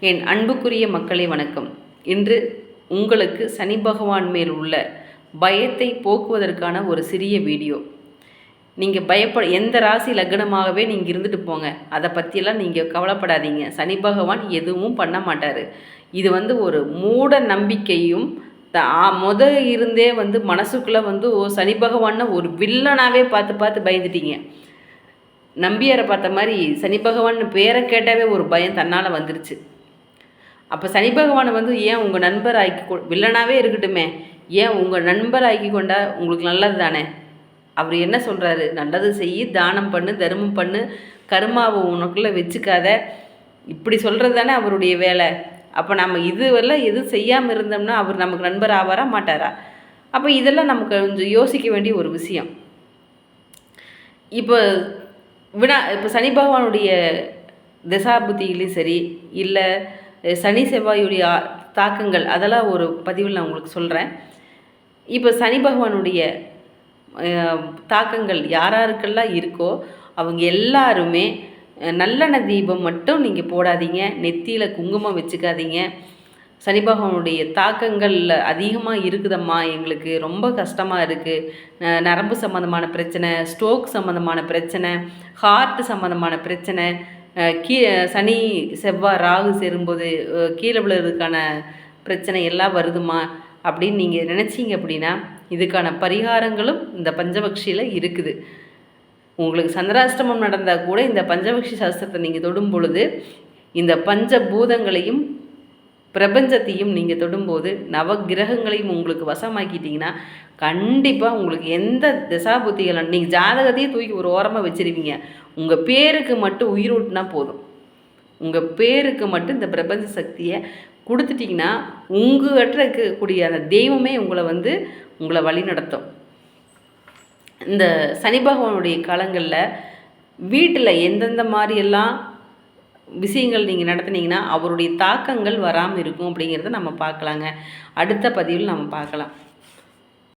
என் அன்புக்குரிய மக்களை வணக்கம். இன்று உங்களுக்கு சனி பகவான் மேல் உள்ள பயத்தை போக்குவதற்கான ஒரு சிறிய வீடியோ. நீங்கள் பயப்பட எந்த ராசி லக்னமாகவே நீங்கள் இருந்துட்டு போங்க. அதை பற்றியெல்லாம் நீங்கள் கவலைப்படாதீங்க. சனி பகவான் எதுவும் பண்ண மாட்டார். இது வந்து ஒரு மூட நம்பிக்கையும் த- முத இருந்தே வந்து மனசுக்குள்ளே வந்து ஓ சனி பகவான்னு ஒரு வில்லனாகவே பார்த்து பார்த்து பயந்துட்டீங்க. நம்பியாரை பார்த்த மாதிரி சனி பகவான் பேரை கேட்டாவே ஒரு பயம் தன்னால் வந்துருச்சு. அப்போ சனி பகவானை வந்து ஏன் உங்கள் நண்பர் ஆக்கி கொ வில்லனாகவே இருக்கட்டுமே. ஏன் உங்கள் நண்பர் ஆக்கி கொண்டா உங்களுக்கு நல்லது தானே? அவர் என்ன சொல்கிறாரு நல்லது செய் தானம் பண்ணு தர்மம் பண்ணு கருமாவை உனக்குள்ளே வச்சுக்காத. இப்படி சொல்கிறது தானே அவருடைய வேலை. அப்போ நம்ம இதுவெல்லாம் எதுவும் செய்யாமல் இருந்தோம்னா அவர் நமக்கு நண்பர் ஆவாரா மாட்டாரா? அப்போ இதெல்லாம் நமக்கு கொஞ்சம் யோசிக்க வேண்டிய ஒரு விஷயம். இப்போ வினா இப்போ சனி பகவானுடைய திசாபுத்தியிலையும் சரி இல்லை சனி செவ்வாயுடைய தாக்கங்கள் அதெல்லாம் ஒரு பதிவில் நான் உங்களுக்கு சொல்கிறேன் இப்போ சனி பகவானுடைய தாக்கங்கள் யாராருக்கெல்லாம் இருக்கோ அவங்க எல்லாருமே நல்லெண்ணெய் தீபம் மட்டும் நீங்கள் போடாதீங்க நெத்தியில் குங்குமம் வச்சுக்காதீங்க. சனி பகவானுடைய தாக்கங்கள் அதிகமாக இருக்குதம்மா எங்களுக்கு ரொம்ப கஷ்டமாக இருக்குது நரம்பு சம்மந்தமான பிரச்சனை ஸ்ட்ரோக் சம்மந்தமான பிரச்சனை ஹார்ட் சம்மந்தமான பிரச்சனை கீ சனி செவ்வாய் ராகு சேரும்போது கீழே விழுறதுக்கான பிரச்சனை எல்லாம் வருதுமா? அப்படின்னு நீங்கள் நினச்சிங்க அப்படின்னா இதுக்கான பரிகாரங்களும் இந்த பஞ்சபக்ஷியில் இருக்குது. உங்களுக்கு சந்திராஷ்டமம் நடந்தால் கூட இந்த பஞ்சபக்ஷி சாஸ்திரத்தை நீங்கள் தொடும் பொழுது இந்த பஞ்சபூதங்களையும் பிரபஞ்சத்தையும் நீங்கள் தொடும்போது நவகிரகங்களையும் உங்களுக்கு வசமாக்கிட்டீங்கன்னா கண்டிப்பாக உங்களுக்கு எந்த திசாபுத்திகளும் நீங்கள் ஜாதகத்தையே தூக்கி ஒரு ஓரமாக வச்சிருவீங்க. உங்கள் பேருக்கு மட்டும் உயிரூட்டினா போதும். உங்கள் பேருக்கு மட்டும் இந்த பிரபஞ்ச சக்தியை கொடுத்துட்டிங்கன்னா உங்கள்கிட்ட இருக்கக்கூடிய அந்த தெய்வமே உங்களை வந்து உங்களை வழி நடத்தும் இந்த சனி பகவானுடைய காலங்களில் வீட்டில் எந்தெந்த மாதிரியெல்லாம் விஷயங்கள் நீங்கள் நடத்துனீங்கன்னா அவருடைய தாக்கங்கள் வராமல் இருக்கும் அப்படிங்கிறத நம்ம பார்க்கலாங்க. அடுத்த பதிவில் நம்ம பார்க்கலாம்.